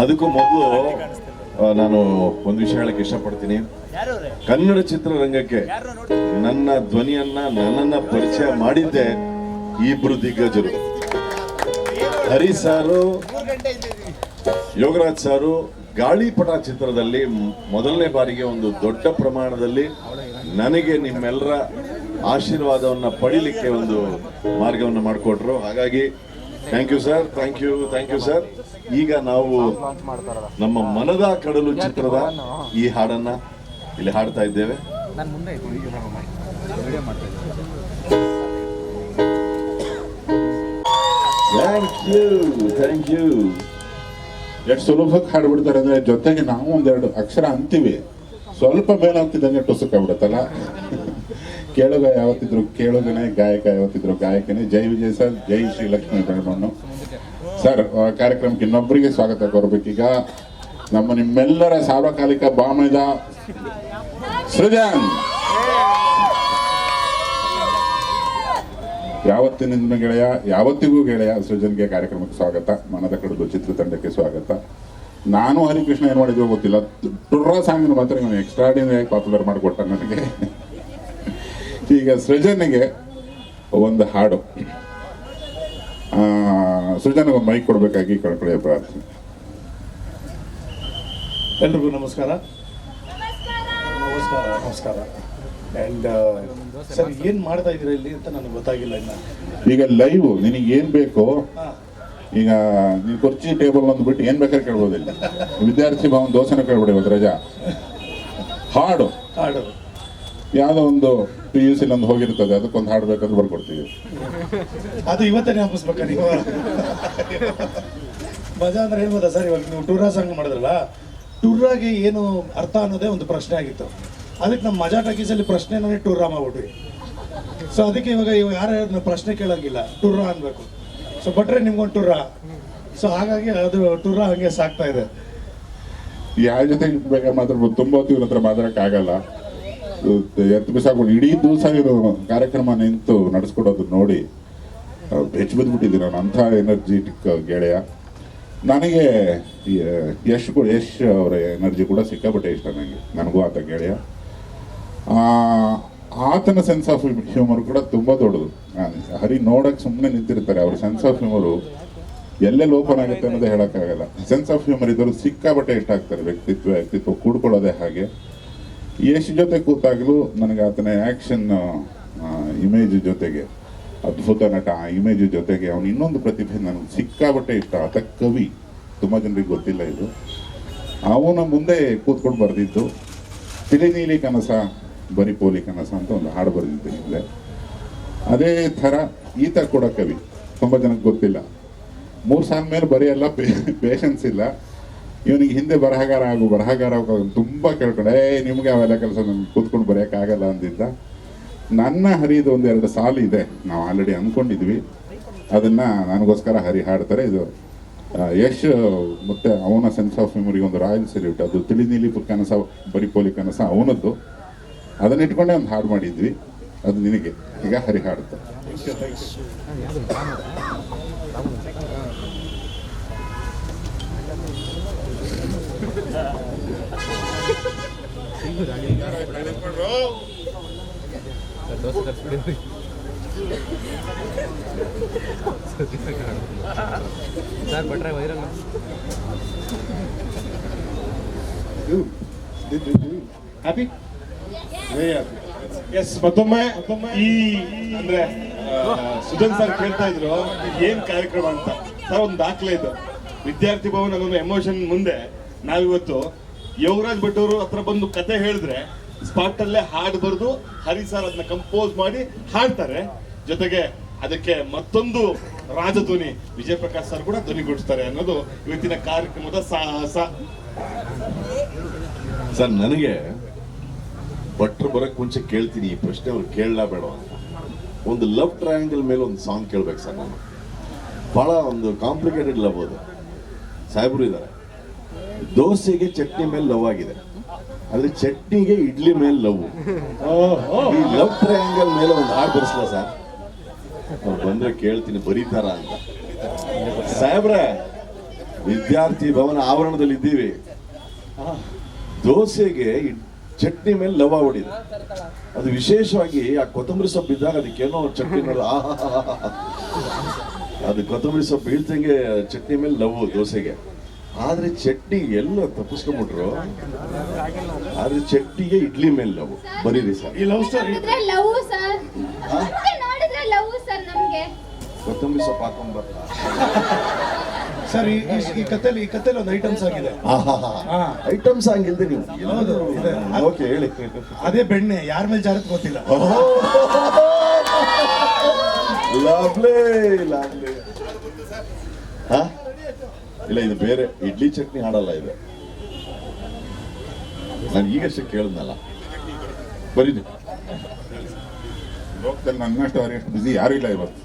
ಅದಕ್ಕೂ ಮೊದಲು ನಾನು ಒಂದು ವಿಷಯ ಹೇಳಕ್ಕೆ ಇಷ್ಟಪಡ್ತೀನಿ. ಕನ್ನಡ ಚಿತ್ರರಂಗಕ್ಕೆ ನನ್ನ ಧ್ವನಿಯನ್ನ, ನನ್ನನ್ನ ಪರಿಚಯ ಮಾಡಿದ್ದೆ ಇಬ್ರು ದಿಗ್ಗಜರು. ಹರಿ ಸಾರು, ಯೋಗರಾಜ್ ಸಾರು, ಗಾಳಿಪಟ ಚಿತ್ರದಲ್ಲಿ ಮೊದಲನೇ ಬಾರಿಗೆ ಒಂದು ದೊಡ್ಡ ಪ್ರಮಾಣದಲ್ಲಿ ನನಗೆ ನಿಮ್ಮೆಲ್ಲರ ಆಶೀರ್ವಾದವನ್ನ ಪಡಿಲಿಕ್ಕೆ ಒಂದು ಮಾರ್ಗವನ್ನು ಮಾಡಿಕೊಟ್ರು. ಹಾಗಾಗಿ thank you sir thank you thank you sir ಈಗ ನಾವು ನಮ್ಮ ಮನದ ಕಡಲು ಚಿತ್ರದ ಈ ಹಾಡನ್ನ ಇಲ್ಲಿ ಹಾಡ್ತಾ ಇದ್ದೇವೆ. ನಾನು ಮುಂದೆ ವಿಡಿಯೋ ಮಾಡ್ತಾ ಇದ್ದೀನಿ. ಥ್ಯಾಂಕ್ ಯು ಥ್ಯಾಂಕ್ ಯು ಎಷ್ಟು ಸುಲಭಕ್ಕೆ ಹಾಡ್ಬಿಡ್ತಾರೆ ಅಂದ್ರೆ ಜೊತೆಗೆ ನಾವು ಒಂದೆರಡು ಅಕ್ಷರ ಅಂತೀವಿ. ಸ್ವಲ್ಪ ಮೇಲಾಗ್ತಿದ್ದಂಗೆ ಟುಸುಕಾಗ್ಬಿಡುತ್ತಲ್ಲ ಕೇಳುಗ ಯಾವತ್ತಿದ್ರು ಕೇಳುಗನೇ, ಗಾಯಕ ಯಾವತ್ತಿದ್ರು ಗಾಯಕನೇ. ಜೈ ವಿಜಯ್ ಸರ್, ಜೈ ಶ್ರೀಲಕ್ಷ್ಮಿ ಬೆಳಮಣ್ಣು ಸರ್ ಕಾರ್ಯಕ್ರಮಕ್ಕೆ ಇನ್ನೊಬ್ಬರಿಗೆ ಸ್ವಾಗತ ಕೋರ್ಬೇಕೀಗ. ನಮ್ಮ ನಿಮ್ಮೆಲ್ಲರ ಸಾರ್ವಕಾಲಿಕ ಬಾಮದ ಸೃಜನ್! ಯಾವತ್ತಿನಿಂದ ಗೆಳೆಯ, ಯಾವತ್ತಿಗೂ ಗೆಳೆಯ ಸೃಜನ್ಗೆ ಕಾರ್ಯಕ್ರಮಕ್ಕೆ ಸ್ವಾಗತ. ಮನದ ಕಡಿದು ಚಿತ್ರತಂಡಕ್ಕೆ ಸ್ವಾಗತ. ನಾನು ಹರಿಕೃಷ್ಣ, ಏನು ಮಾಡಿದ್ವಿ ಗೊತ್ತಿಲ್ಲ. ಟುರ್ರಾ ಸಾಂಗ್ ಮಾತ್ರ ಎಕ್ಸ್ಟ್ರಾಡಿನರಿ ಪಾಪ್ಯುಲರ್ ಮಾಡಿಕೊಟ್ಟ ನನಗೆ. ಈಗ ಸೃಜನಿಗೆ ಒಂದು ಹಾಡು. ಆ, ಸೃಜನ್ಗೆ ಒಂದು ಮೈಕ್ ಕೊಡಬೇಕಾಗಿ ಕಳ್ಕೊಳ್ಳಿ ಪ್ರಾರ್ಥನೆ. ಎಲ್ರಿಗೂ ನಮಸ್ಕಾರ. ನಮಸ್ಕಾರ. ನಮಸ್ಕಾರ ಆ್ಯಂಡ್ ಸರ್ ಏನು ಮಾಡ್ತಾ ಇದ್ದೀರಾ ಇಲ್ಲಿ ಅಂತ ನನಗೆ ಗೊತ್ತಾಗಿಲ್ಲ ಇನ್ನು. ಈಗ ಲೈವ್ ನಿನಗೆ ಏನ್ ಬೇಕು ಈಗ ನೀನು ಕುರ್ಚಿ ಟೇಬಲ್ ಒಂದು ಬಿಟ್ಟು ಏನ್ ಬೇಕಾದ್ರೆ ಕೇಳ್ಬೋದಿಲ್ಲ ವಿದ್ಯಾರ್ಥಿ ಭಾವನ್ ದೋಸೆನ ಕೇಳ್ಬಿಡಿ ಇವತ್ತು ರಜಾ. ಹಾಡು. ಹಾಡು. ಯಾವುದೋ ಒಂದು ಪಿ ಯು ಸಿ ನಂದು ಹೋಗಿರ್ತದೆ ಅದಕ್ಕೊಂದು ಹಾಡ್ಬೇಕಂತ ಬರ್ಕೊಡ್ತೀವಿ. ಅದು ಇವತ್ತೇ ಹಾಕಿಸ್ಬೇಕ ನೀವು? ಮಜಾ ಅಂದ್ರೆ ಏನು ಗೊತ್ತಾ ಸರ್? ಇವಾಗ ನೀವು ಟೂರಾ ಸಾಂಗ್ ಮಾಡಿದ್ರಲ್ಲ ಟೂರಾಗಿ ಏನು ಅರ್ಥ ಅನ್ನೋದೇ ಒಂದು ಪ್ರಶ್ನೆ ಆಗಿತ್ತು. ಅದಕ್ಕೆ ನಮ್ಮ ಮಜಾ ಟಾಕೀಸಲ್ಲಿ ಪ್ರಶ್ನೆನೇ ಟೂರಾ ಮಾಡ್ಬಿಟ್ವಿ. ಸೊ ಅದಕ್ಕೆ ಇವಾಗ ಇವಾಗ ಯಾರು ಪ್ರಶ್ನೆ ಕೇಳಂಗಿಲ್ಲ ರಾ ಅನ್ಬೇಕು. ಸೊ ಬಟ್ರೆ ನಿಮ್ಗೊಂದು ರಾ ಸೊ ಹಾಗಾಗಿ ಅದು ಟೂರಾ ಹಂಗೆ ಸಾಕ್ತಾ ಇದೆ. ಯಾರ ಜೊತೆ ಬೇಕಾದ್ರೆ ಮಾತಾಡ್ಬೋದು ತುಂಬ ಹೊತ್ತು ಇವ್ರ ಹತ್ರ ಮಾತಾಡಕ್ ಆಗಲ್ಲ ಎತ್ತು ಬಿಸಾಕೊಂಡು ಇಡೀ ದಿವಸ ಇದು ಕಾರ್ಯಕ್ರಮ ನಿಂತು ನಡೆಸ್ಕೊಡೋದು ನೋಡಿ ಬೆಚ್ಚ ಬಿದ್ದುಬಿಟ್ಟಿದ್ದೀನಿ ನಾನು. ಅಂಥ ಎನರ್ಜಿಟಿಕ್ ಗೆಳೆಯ. ನನಗೆ ಯಶ್ ಕೂಡ, ಯಶ್ ಅವರ ಎನರ್ಜಿ ಕೂಡ ಸಿಕ್ಕಾಪಟ್ಟೆ ಇಷ್ಟ ನನಗೆ ನನಗೂ ಆತ ಗೆಳೆಯ. ಆತನ ಸೆನ್ಸ್ ಆಫ್ ಹ್ಯೂಮರ್ ಕೂಡ ತುಂಬ ದೊಡ್ಡದು. ಹರಿ ನೋಡಕ್ಕೆ ಸುಮ್ಮನೆ ನಿಂತಿರ್ತಾರೆ. ಅವ್ರ ಸೆನ್ಸ್ ಆಫ್ ಹ್ಯೂಮರು ಎಲ್ಲೆಲ್ಲಿ ಓಪನ್ ಆಗುತ್ತೆ ಅನ್ನೋದೇ ಹೇಳೋಕ್ಕಾಗಲ್ಲ. ಸೆನ್ಸ್ ಆಫ್ ಹ್ಯೂಮರ್ ಇದ್ದವರು ಸಿಕ್ಕಾಪಟ್ಟೆ ಇಷ್ಟ ಆಗ್ತಾರೆ. ವ್ಯಕ್ತಿತ್ವ ವ್ಯಕ್ತಿತ್ವ ಕೂಡ್ಕೊಳ್ಳೋದೇ ಹಾಗೆ. ಯಶ್ ಜೊತೆ ಕೂತಾಗಲೂ ನನಗೆ ಆತನ ಆ್ಯಕ್ಷನ್ ಇಮೇಜ್ ಜೊತೆಗೆ, ಅದ್ಭುತ ನಟ ಆ ಇಮೇಜ್ ಜೊತೆಗೆ ಅವನು ಇನ್ನೊಂದು ಪ್ರತಿಭೆ ನನಗೆ ಸಿಕ್ಕಾಬಟ್ಟೆ ಇಷ್ಟ. ಆತ ಕವಿ. ತುಂಬ ಜನರಿಗೆ ಗೊತ್ತಿಲ್ಲ ಇದು. ಅವನ ಮುಂದೆ ಕೂತ್ಕೊಂಡು ಬರೆದಿದ್ದು ತಿಳಿ ಕನಸ, ಬರಿ ಪೋಲಿ ಕನಸ ಅಂತ ಒಂದು ಹಾಡು ಬರೆದಿದ್ದೆ ಹಿಂದೆ. ಅದೇ ಥರ ಈತ ಕೂಡ ಕವಿ. ತುಂಬ ಜನಕ್ಕೆ ಗೊತ್ತಿಲ್ಲ. ಮೂರು ಸಾಂಗ್ ಮೇಲೆ ಬರೆಯಲ್ಲ ಪೇಷನ್ಸ್ ಇಲ್ಲ. ಇವನಿಗೆ ಹಿಂದೆ ಬರಹಗಾರ ಆಗು ಬರಹಗಾರ ಆಗು ತುಂಬ ಕೇಳ್ಕೊಂಡು. ಏ ನಿಮಗೆ ಅವೆಲ್ಲ ಕೆಲಸ ನಮ್ಗೆ ಕೂತ್ಕೊಂಡು ಬರೆಯೋಕ್ಕಾಗಲ್ಲ ಅಂದಿದ್ದ. ನನ್ನ ಹರಿದು ಒಂದು ಎರಡು ಸಾಲು ಇದೆ. ನಾವು ಆಲ್ರೆಡಿ ಅಂದ್ಕೊಂಡಿದ್ವಿ ಅದನ್ನು ನನಗೋಸ್ಕರ ಹರಿ ಹಾಡ್ತಾರೆ. ಇದು ಯಶ್ ಮತ್ತು ಅವನ ಸೆನ್ಸ್ ಆಫ್ ಮೆಮೊರಿಗೆ ಒಂದು ರಾಯಲ್ ಸೆಲ್ಯೂಟ್ ಅದು ತಿಳಿ ನೀಲಿ ಕನಸ ಬರಿ ಪೋಲಿ ಕನಸ ಅವನದ್ದು. ಅದನ್ನ ಇಟ್ಕೊಂಡೆ ಒಂದು ಹಾಡು ಮಾಡಿದ್ವಿ. ಅದು ನಿನಗೆ. ಈಗ ಹರಿ ಹಾಡುತ್ತೆ ಸರ್ ಬಟ್ರೆ ವೈರಲ್ ಹ್ಯಾಪಿ ಎಸ್ ಮತ್ತೊಮ್ಮೆ ಈ ಅಂದ್ರೆ ಸುಜನ್ ಸರ್ ಕೇಳ್ತಾ ಇದ್ರು ಏನ್ ಕಾರ್ಯಕ್ರಮ ಅಂತ. ಸರ್ ಒಂದು ದಾಖಲೆ ಇದು. ವಿದ್ಯಾರ್ಥಿ ಭವನ ಅನ್ನೋ ಎಮೋಷನ್ ಮುಂದೆ ನಾವಿವತ್ತು ಯೋಗರಾಜ್ ಭಟ್ ಅವರು ಹತ್ರ ಬಂದು ಕತೆ ಹೇಳಿದ್ರೆ ಸ್ಪಾಟ್ ಅಲ್ಲೇ ಹಾಡು ಬರೆದು ಹರಿ ಸರ್ ಅದನ್ನ ಕಂಪೋಸ್ ಮಾಡಿ ಹಾಡ್ತಾರೆ. ಜೊತೆಗೆ ಅದಕ್ಕೆ ಮತ್ತೊಂದು ರಾಜಧ್ವನಿ ವಿಜಯ ಪ್ರಕಾಶ್ ಸರ್ ಕೂಡ ಧ್ವನಿಗೂಡಿಸ್ತಾರೆ ಅನ್ನೋದು ಇವತ್ತಿನ ಕಾರ್ಯಕ್ರಮದ ಸಾಹಸ. ಸರ್ ನನಗೆ ಭಟ್ರು ಬರಕ್ ಮುಂಚೆ ಕೇಳ್ತೀನಿ, ಈ ಪ್ರಶ್ನೆ ಅವ್ರು ಕೇಳಲಾ ಬೇಡ ಅಂತ. ಒಂದು ಲವ್ ಟ್ರಯಾಂಗಲ್ ಮೇಲೆ ಒಂದು ಸಾಂಗ್ ಕೇಳ್ಬೇಕು ಸರ್ ನಾನು. ಬಹಳ ಒಂದು ಕಾಂಪ್ಲಿಕೇಟೆಡ್ ಲವ್ ಅದು. ಸಾಹೇಬ್ರು ಇದ್ದಾರೆ. ದೋಸೆಗೆ ಚಟ್ನಿ ಮೇಲೆ ಲವ್ ಆಗಿದೆ ಆದ್ರೆ ಚಟ್ನಿಗೆ ಇಡ್ಲಿ ಮೇಲೆ ಲವ್ ಈ ಲವ್ ಟ್ರಯಾಂಗಲ್ ಮೇಲೆ ಒಂದು ಹಾಡು ಬರ್ಸಲ ಸರ್? ಅವ್ರು ಬಂದ್ರೆ ಕೇಳ್ತೀನಿ ಬರೀತಾರ ಅಂತ. ಸಾಹೇಬ್ರೆ ವಿದ್ಯಾರ್ಥಿ ಭವನ ಆವರಣದಲ್ಲಿ ಇದ್ದೀವಿ. ದೋಸೆಗೆ ಚಟ್ನಿ ಮೇಲೆ ಲವ ಹೊಡಿದೆ. ಅದು ವಿಶೇಷವಾಗಿ ಆ ಕೊತ್ತಂಬರಿ ಸೊಪ್ಪು ಇದ್ದಾಗ ಅದಕ್ಕೇನೋ ಚಟ್ನಿ ನೋಡ. ಅದು ಕೊತ್ತಂಬರಿ ಸೊಪ್ಪು ಬೀಳ್ತಂಗೆ ಚಟ್ನಿ ಮೇಲೆ ಲವ್ ದೋಸೆಗೆ. ಆದ್ರೆ ಚಟ್ನಿ ಎಲ್ಲ ತಪ್ಪಿಸ್ಕೊಂಡ್ಬಿಟ್ರು. ಆದ್ರೆ ಚಟ್ನಿಗೆ ಇಡ್ಲಿ ಮೇಲೆ ಲವ್ ಬರೀರಿ ಸರ್ ಈ ಲವ್ ಸ್ಟೋರಿ ಲವ್ ಸರ್. ನೋಡಿದ್ರೆ ಲವ್ ಸರ್ ನಮ್ಗೆ. ಕೊತ್ತಂಬರಿ ಸೊಪ್ಪು ಹಾಕೊಂಡ್ಬರ್ತ ಸರ್ ಈ ಈ- ಈ ಕಥೆಲಿ ಈ ಕಥೆಲಿ ಒಂದು ಐಟಮ್ಸ್ ಆಗಿದೆ. ಐಟಮ್ಸ್ ಇಲ್ದೆ ನೀವು. ಹೌದು, ಇದೆ. ಓಕೆ ಹೇಳಿ. ಅದೇ ಬೆಣ್ಣೆ ಯಾರ ಮೇಲೆ ಜಾರತ್ ಗೊತ್ತಿಲ್ಲ. ಲಾವ್ಲೇ ಲಾವ್ಲೇ. ಹಾ? ಇಲ್ಲ, ಇದು ಬೇರೆ ಇಡ್ಲಿ ಚಟ್ನಿ ಹಾಡಲ್ಲ ಇದು. ನಾನು ಈಗಷ್ಟೇ ಕೇಳಿದ್ನಲ್ಲ ಬರೀದು ಲೋಕದಲ್ಲಿ ನನ್ನಷ್ಟು ಅವ್ರಿಗೆ ಬಿಸಿ ಯಾರು ಇಲ್ಲ ಇವತ್ತು